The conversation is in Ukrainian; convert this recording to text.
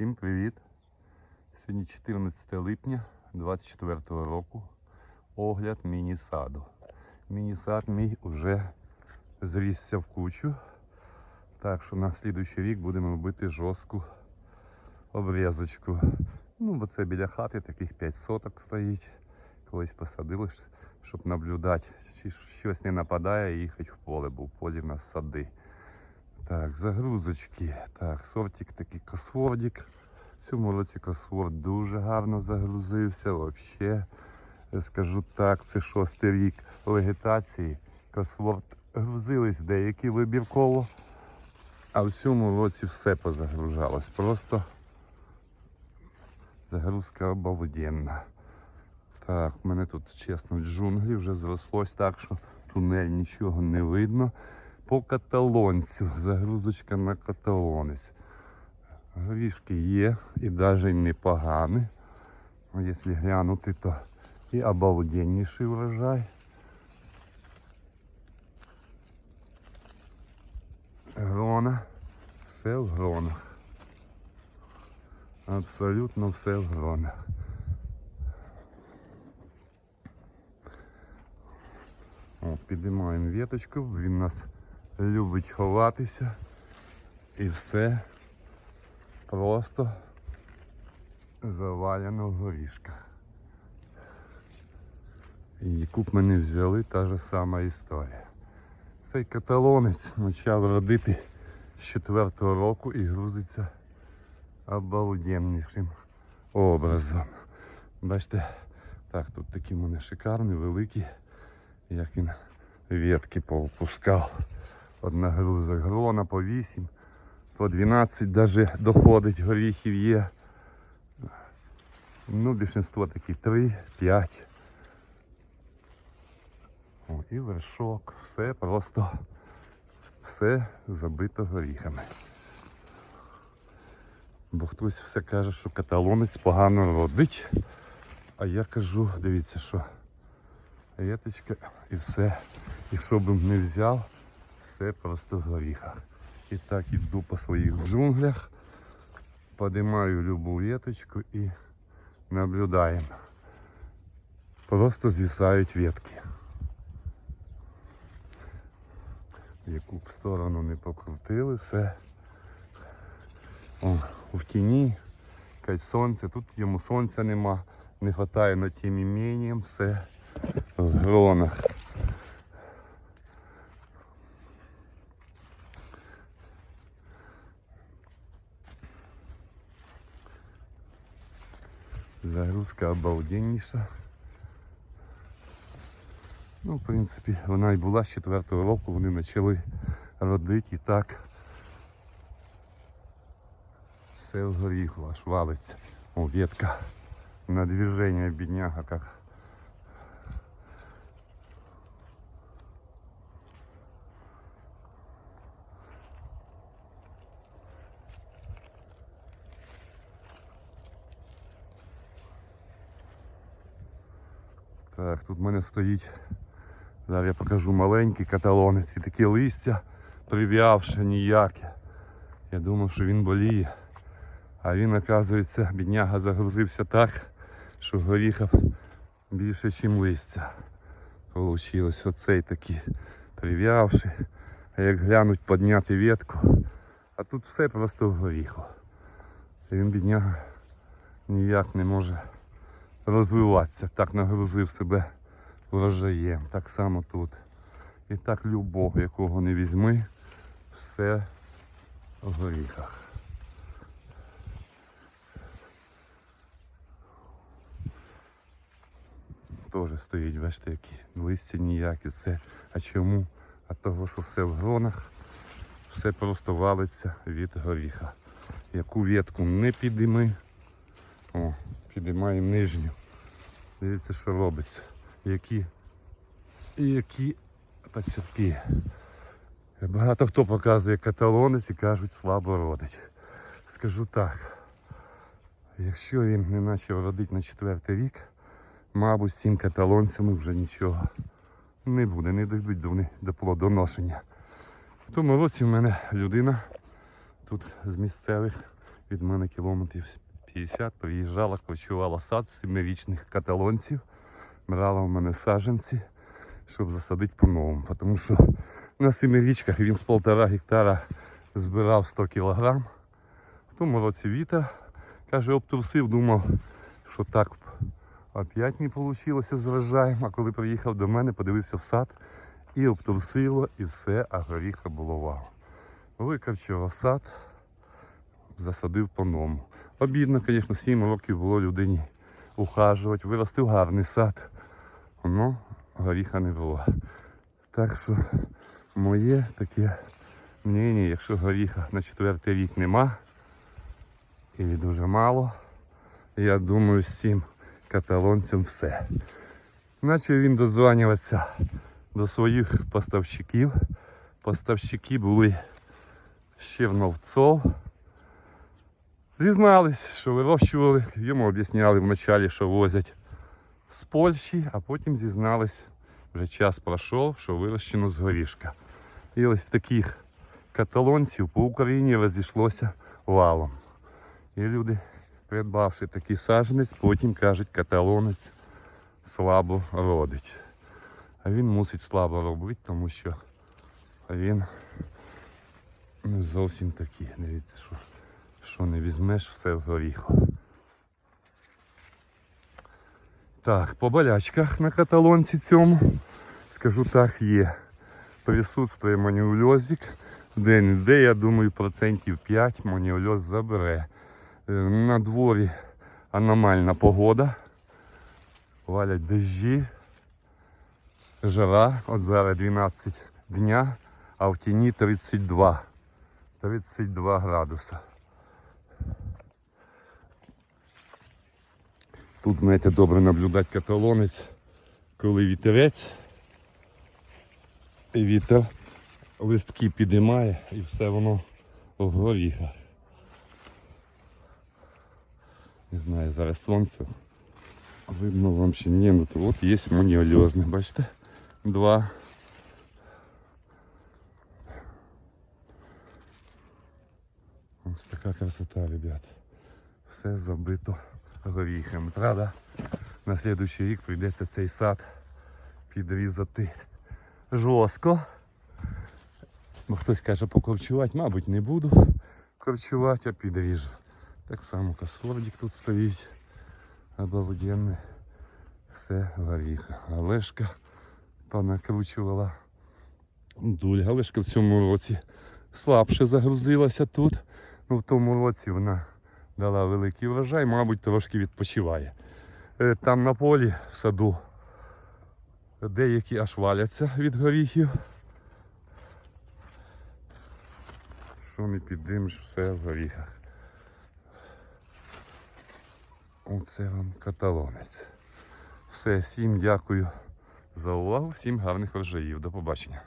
Всім привіт! Сьогодні 14 липня 24 року. Огляд міні-саду. Міні-сад мій вже зрісся в кучу. Так що на слідуючий рік будемо робити жорстку обрізочку. Ну, бо це біля хати таких 5 соток стоїть. Колись посадили, щоб наблюдати, чи щось не нападає, і їхати в поле, бо в полі в нас сади. Так, загрузочки. Так, сортик такий косвордик. В цьому році косворд дуже гарно загрузився. Взагалі, скажу так, це шостий рік вегетації. Косворд грузились деякі вибірково, а в цьому році все позагружалось. Просто загрузка обалденна. Так, в мене тут чесно джунглі вже зрослось так, що тунель нічого не видно по каталонцю. Загрузочка на каталонець. Горішки є і навіть непогані. Ну, Якщо глянути, то і обалденніший врожай. Грона. Все в гронах. Абсолютно все в гронах. О, піднімаємо віточку, він нас любить ховатися. І все просто завалено в горішках. І б ми взяли, та ж сама історія. Цей каталонець почав родити з четвертого року і грузиться обалденнішим образом. Бачите, так, тут такі мене шикарні, великі як він ветки повпускав. Одна груза грона по 8, по 12 даже доходить горіхів є. Ну, більшинство такі 3, 5. О, і вершок. Все просто все забито горіхами. Бо хтось все каже, що каталонець погано родить. А я кажу, дивіться, що веточка і все. Якщо б не взяв, все просто в горіхах. І так іду по своїх джунглях, подимаю любу веточку і наблюдаємо. Просто звисають ветки. Яку б сторону не покрутили, все. О, в тіні, якесь сонце, тут йому сонця нема, не вистачає на тим імінням, все в гронах. Загрузка обалденніша. Ну, в принципі, вона і була з четвертого року, вони почали родити і так. Все в горіху аж валиться. О, ветка на движение бедняга как. Так, тут в мене стоїть, зараз я покажу маленький каталонець і такі листя прив'явши ніяке. Я думав, що він боліє. А він, оказується, бідняга загрузився так, що горіхів більше, ніж листя. Получилось оцей такий прив'явши. А як глянуть підняти ветку, а тут все просто в горіху. І він бідняга ніяк не може розвиватися. Так нагрузив себе врожаєм. Так само тут. І так любого, якого не візьми, все в горіхах. Теж стоїть, бачите, які листя ніякі, це. А чому? А того, що все в гронах, все просто валиться від горіха. Яку ветку не підійми, о, підіймаємо нижню. Дивіться, що робиться. Які, які пацюки. Багато хто показує каталонець і кажуть, слабо родить. Скажу так. Якщо він не почав родити на четвертий рік, мабуть, цим каталонцями вже нічого не буде, не дійдуть до, до плодоношення. В тому році в мене людина тут з місцевих від мене кілометрів 50, приїжджала, кочувала сад семирічних каталонців, брала в мене саджанці, щоб засадити по-новому. Тому що на семирічках він з полтора гектара збирав 100 кілограм. В тому році вітер, каже, обтрусив, думав, що так опять не вийшло з врожаєм. А коли приїхав до мене, подивився в сад і обтрусило, і все, а горіха було вау. Викорчував сад, засадив по-новому. Обідно, звісно, 7 років було людині ухажувати, виростив гарний сад. Воно горіха не було. Так що моє таке мнення, якщо горіха на четвертий рік нема, і дуже мало, я думаю, з цим каталонцем все. Наче він дозванюватися до своїх поставщиків. Поставщики були ще в Новцов. Зізнались, що вирощували, йому об'ясняли вначалі, що возять з Польщі, а потім зізнались, вже час пройшов, що вирощено з горішка. І ось таких каталонців по Україні розійшлося валом. І люди, придбавши такий саженець, потім кажуть, каталонець слабо родить. А він мусить слабо робити, тому що він не зовсім такий. Дивіться, що, що не візьмеш, все в горіху. Так, по болячках на каталонці цьому, скажу так, є. Присутствує маніульозик. Де-не-де, я думаю, процентів 5 маніульоз забере. Е, На дворі аномальна погода. Валять дощі, жара, от зараз 12 дня, а в тіні 32. 32 градуса. Тут, знаєте, добре наблюдати каталонець, коли вітерець, вітер листки підіймає і все воно в горіхах. Не знаю, зараз сонце. Видно вам чи ні, ну то от є маніольозне, бачите? Два. Ось така красота, ребят. Все забито горіхами. Правда, на слідуючий рік прийдеться цей сад підрізати жорстко. Бо хтось каже покорчувати, мабуть, не буду корчувати, а підріжу. Так само косфордик тут стоїть. Обалденний. Все в горіхах. Олешка понакручувала. Дуль. Олешка в цьому році слабше загрузилася тут. Ну, в тому році вона дала великий врожай, мабуть, трошки відпочиває. Е, Там на полі в саду деякі аж валяться від горіхів. Що не піддимеш, все в горіхах. Оце вам каталонець. Все, всім дякую за увагу, всім гарних врожаїв. До побачення.